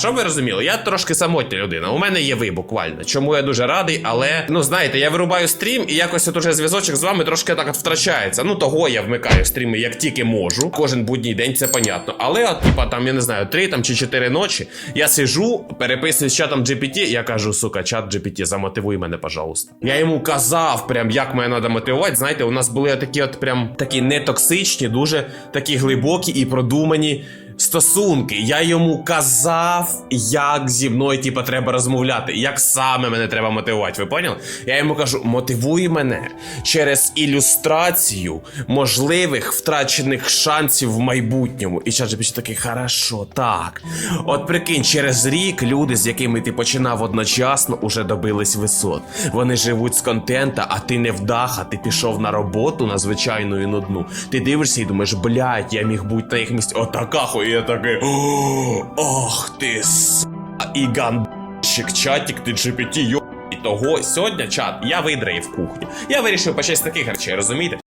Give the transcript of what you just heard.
Щоб ви розуміли, я трошки самотня людина. У мене є ви буквально. Чому я дуже радий, але ну знаєте, я вирубаю стрім і якось от уже зв'язочок з вами трошки так от втрачається. Ну того я вмикаю стріми як тільки можу. Кожен будній день це понятно. Але от, типа, там я не знаю, три там чи чотири ночі. Я сижу, переписую з чатом GPT, я кажу, сука, чат GPT, замотивуй мене, пожалуйста. Я йому казав, прям як мене треба мотивувати. Знаєте, у нас були такі, от прям такі нетоксичні, дуже такі глибокі і продумані стосунки. Я йому казав, як зі мною, типа, треба розмовляти, як саме мене треба мотивувати. Ви поняли? Я йому кажу: мотивуй мене через ілюстрацію можливих втрачених шансів в майбутньому. І ChatGPT такий, хорошо, так. От прикинь, через рік люди, з якими ти починав одночасно, уже добились висот. Вони живуть з контента, а ти не вдаха, ти пішов на роботу на звичайну і нудну. Ти дивишся і думаєш, блядь, я міг бути на їх місці. Отака хуй, я такий. «О, Ох ти с. І гандщик, чатик, ти GPT, йо. І того сьогодні чат я видраїв кухню. Я вирішив почати з таких речей, розумієте?